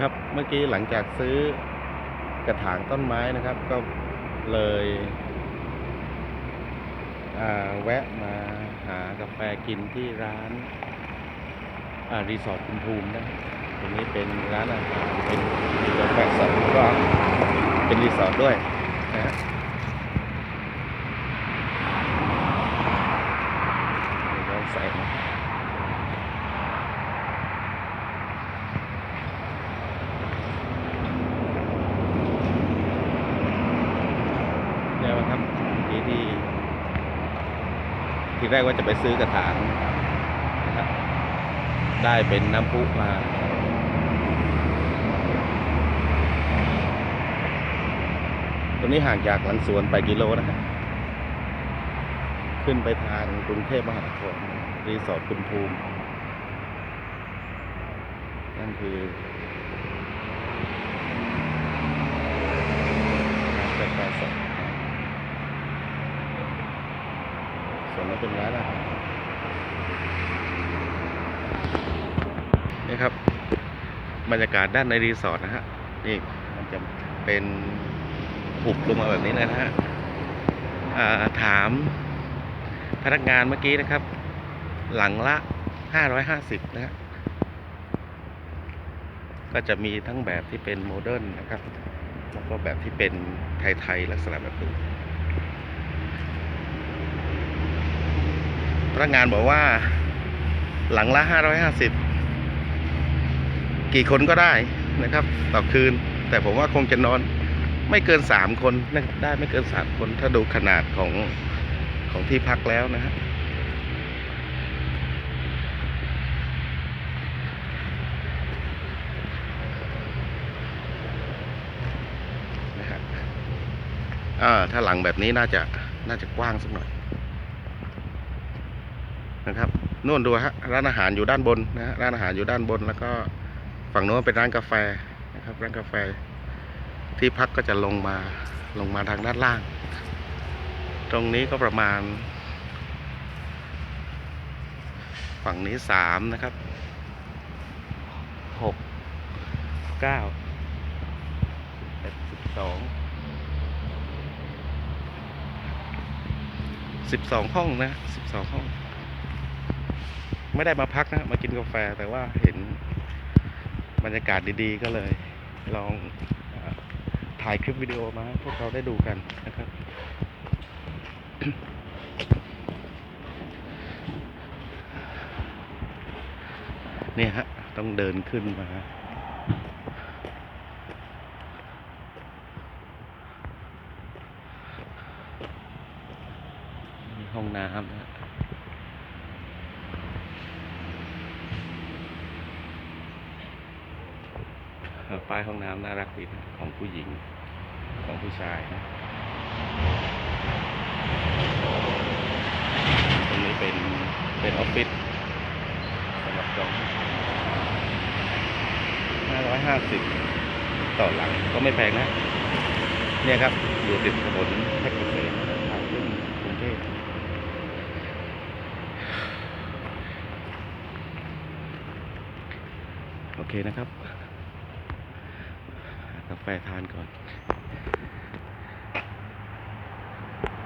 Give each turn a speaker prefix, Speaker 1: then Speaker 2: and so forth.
Speaker 1: ครับเมื่อกี้หลังจากซื้อกระถางต้นไม้นะครับ ก็เลยแวะมาหากาแฟกินที่ร้านารีสอร์ทคุณภูมินะตรงนี้เป็นร้านอาหารเป็นกาแฟสดก็เป็นรีสอร์ทด้วยนะฮะเดี๋ยวเราใส่มา เครับที่ที่ทีแรกว่าจะไปซื้อกระถางนะครับ ได้เป็นน้ำพุมาตรงนี้ห่างจากหลังสวนไปกิโลนะครับ ขึ้นไปทางกรุงเทพมหานครรีสอร์ทคุณภูมิ นั่นคือร้านกาแฟสด ส่วนนั้นเป็นร้านอาหารนี่ครับ บรรยากาศด้านในรีสอร์ทนะฮะนี่มันจะเป็นหุบลงมาแบบนี้เลยนะฮะถามพนักงานเมื่อกี้นะครับ หลังละ 550 นะฮะก็จะมีทั้งแบบที่เป็นโมเดิร์นนะครับ แล้วก็แบบที่เป็นไทย ๆ ลักษณะแบบนี้ พนักงานบอกว่า หลังละ 550 กี่คนก็ได้นะครับ ต่อคืน แต่ผมว่าคงจะนอนไม่เกิน 3 คนนะครับได้ไม่เกิน 3 คนถ้าดูขนาดของของที่พักแล้วนะฮะนะฮะอ่าถ้าหลังแบบนี้น่าจะน่าจะกว้างสักหน่อย นะครับนู่นดูฮะร้านอาหารอยู่ด้านบนนะฮะร้านอาหารอยู่ด้านบน แล้วก็ฝั่งโน้นเป็นร้านกาแฟนะครับร้านกาแฟ ที่พักก็จะลงมาลงมาทางด้านล่าง ตรงนี้ก็ประมาณ ฝั่งนี้สามนะครับหกเก้าแปดสิบสองสิบสองห้องนะสิบสองห้อง ไม่ได้มาพักนะ มากินกาแฟแต่ว่าเห็นบรรยากาศดีๆ ก็เลย ลองอถ่ายคลิปวิดีโอมาพวกเราได้ดูกันนะครับ เนี่ยฮะ ต้องเดินขึ้นมาห้องน้ำนะเอป้ายห้องน้ำน่ารักดีนะของผู้หญิงของผู้ชายนะตรงนี้เป็นเป็นออฟฟิศสำหรับจองห้าร้อยห้าสิบต่อหลังก็ไม่แพงนะ เนี่ยครับ อยู่ติดถนนเพชรเกษมทางขึ้นกรุงเทพโอเคนะครับ กาแฟทานก่อน